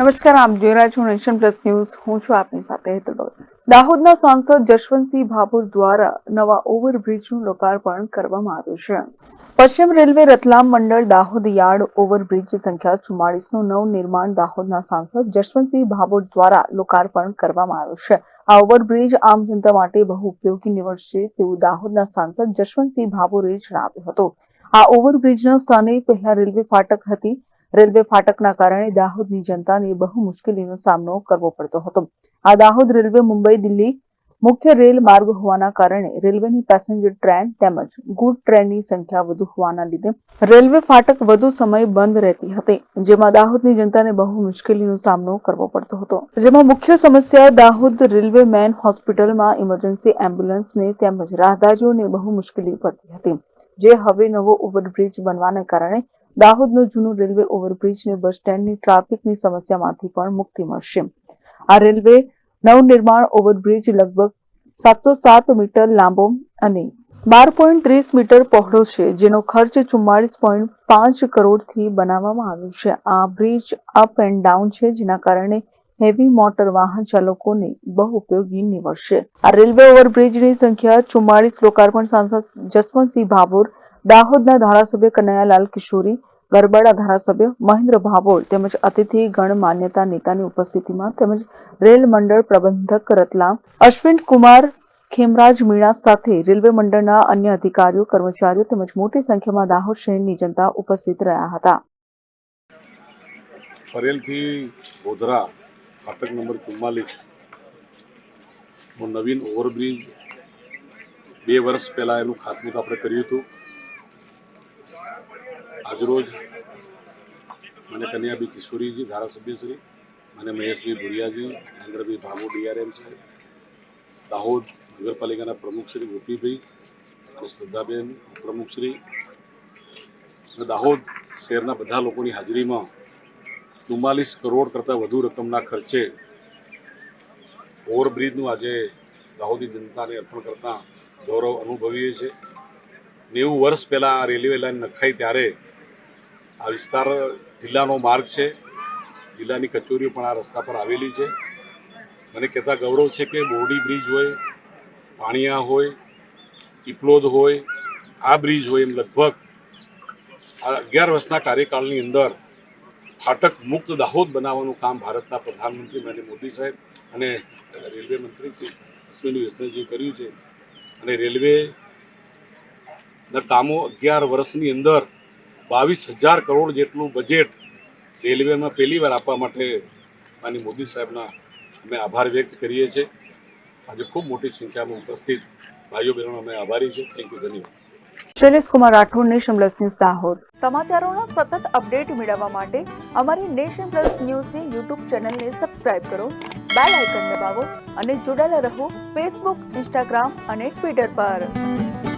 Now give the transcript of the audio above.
નમસ્કાર, આપ જોઈ રહ્યા છો નેશન પ્લસ ન્યૂઝ. હું છું આપની સાથે હેતલ ભગત દાહોદના સાંસદ જશવંતસિંહ ભાભોર દ્વારા નવા ઓવરબ્રિજનું લોકાર્પણ કરવામાં આવ્યું છે. પશ્ચિમ રેલવે રતલામ મંડળ દાહોદ યાર્ડ ઓવરબ્રિજ સંખ્યા ચુમ્માળીસનું નવનિર્માણ દાહોદના સાંસદ જશવંતસિંહ ભાભોર દ્વારા લોકાર્પણ કરવામાં આવ્યું છે. આ ઓવરબ્રિજ આમ જનતા માટે બહુ ઉપયોગી નીવડશે તેવું દાહોદના સાંસદ જશવંતસિંહ ભાભોરે જણાવ્યું હતું. આ ઓવરબ્રિજના સ્થાને પહેલા રેલવે ફાટક હતી. રેલવે ફાટકના કારણે દાહોદની જનતાને બહુ મુશ્કેલીનો સામનો કરવો પડતો હતો. આ દાહોદ રેલવે મુંબઈ દિલ્હી મુખ્ય રેલ માર્ગ હોવાના કારણે રેલવેની પેસેન્જર ટ્રેન તેમજ ગુડ ટ્રેનની સંખ્યા વધુ હોવાના લીધે રેલવે ફાટક વધુ સમય બંધ રહેતી હતી, જેમાં દાહોદની જનતાને બહુ મુશ્કેલીનો સામનો કરવો પડતો હતો. જેમાં મુખ્ય સમસ્યા દાહોદ રેલવે મેન હોસ્પિટલમાં ઇમરજન્સી એમ્બ્યુલન્સને તેમજ રાહદારીઓને બહુ મુશ્કેલી પડતી હતી, જે હવે નવો ઓવરબ્રિજ બનવાને કારણે દાહોદનો જૂનો રેલવે ઓવરબ્રિજને બસ સ્ટેન્ડની ટ્રાફિકની સમસ્યામાંથી પણ મુક્તિ મળશે. આ રેલવે નવનિર્માણ ઓવરબ્રિજ લગભગ સાતસો સાત મીટર લાંબો અને બાર પોઈન્ટ ત્રીસ મીટર પહોળો છે, જેનો ખર્ચ ચુમ્માળીસ પોઈન્ટ પાંચ કરોડથી બનાવવામાં આવ્યો છે. આ બ્રિજ અપ એન્ડ ડાઉન છે, જેના કારણે હેવી મોટર વાહન ચાલકોને બહુ ઉપયોગી નીવડશે. આ રેલવે ઓવરબ્રિજની સંખ્યા ચુમ્માળીસ લોકાર્પણ સાંસદ જસવંતસિંહ ભાભોર દાહોદના ધારાસભ્ય કનૈયાલાલ કિશોરી, ગરબાડા ધારાસભ્ય મહેન્દ્ર ભાભોર તેમજ અતિથિ ગણ માન્યતા નેતાની ઉપસ્થિતિમાં તેમજ રેલ મંડળ પ્રબંધક રતલામ, અશ્વિન કુમાર, ખેમરાજ મીણા સાથે રેલવે મંડળના અન્ય અધિકારીઓ, કર્મચારીઓ તેમજ મોટી સંખ્યામાં દાહોદ શહેરની જનતા ઉપસ્થિત રહ્યા હતા. પરેલથી ગોધરા ફાટક નંબર ચુમ્માલીસ નવીન ઓવરબ્રિજ બે વર્ષ પહેલાં એનું ખાતમુહૂર્ત આપણે કર્યું હતું. આજરોજ મને કન્યાબી કિશોરીજી, ધારાસભ્યશ્રી, મને મહેશભાઈ ભુરિયાજી મહેન્દ્રભાઈ ભામુ, ડીઆરએમ છે, દાહોદ નગરપાલિકાના પ્રમુખશ્રી ગોપીભાઈ અને શ્રદ્ધાબેન પ્રમુખશ્રી અને દાહોદ શહેરના બધા લોકોની હાજરીમાં ચુમ્માલીસ કરોડ કરતાં વધુ રકમના ખર્ચે ઓવરબ્રિજનું આજે દાહોદી જનતાને અર્પણ કરતાં ગૌરવ અનુભવીએ છીએ. નેવું વર્ષ પહેલાં રેલવે લાઈન નખાઈ ત્યારે આ વિસ્તાર જિલ્લાનો માર્ગ છે. જિલ્લાની કચોરીઓ પણ આ રસ્તા પર આવેલી છે. મને કહેતા ગૌરવ છે કે બોરડી બ્રિજ હોય, પાણિયા હોય પીપલોદ હોય, આ બ્રિજ હોય એમ લગભગ આ અગિયાર વર્ષના કાર્યકાળની અંદર ફાટક મુક્ત દાહોદ બનાવવાનું કામ ભારતના પ્રધાનમંત્રી નરેન્દ્ર મોદી સાહેબ અને રેલવે મંત્રી શ્રી અશ્વિની વૈષ્ણવજીએ કર્યું છે. અને રેલવેના કામો અગિયાર વર્ષની અંદર બાવીસ હજાર કરોડ જેટલું બજેટ રેલવેમાં પહેલી વાર આપવા માટે માની મોદી સાહેબના અમે આભાર વ્યક્ત કરીએ છીએ. આજે ખૂબ મોટી સંખ્યામાં ઉપસ્થિત ભાઈઓ બહેનો અમે આભારી છે થેન્ક યુ ધન્યવાદ. Shailesh Kumar Rathod nation plus news Dahod. સમાચારોના સતત અપડેટ મેળવવા માટે અમારી નેશન પ્લસ ન્યૂઝની યુટ્યુબ ચેનલને સબસ્ક્રાઇબ કરો બેલ આઇકન દબાવો અને જોડાયેલા રહો ફેસબુક ઇન્સ્ટાગ્રામ અને ટ્વિટર પર.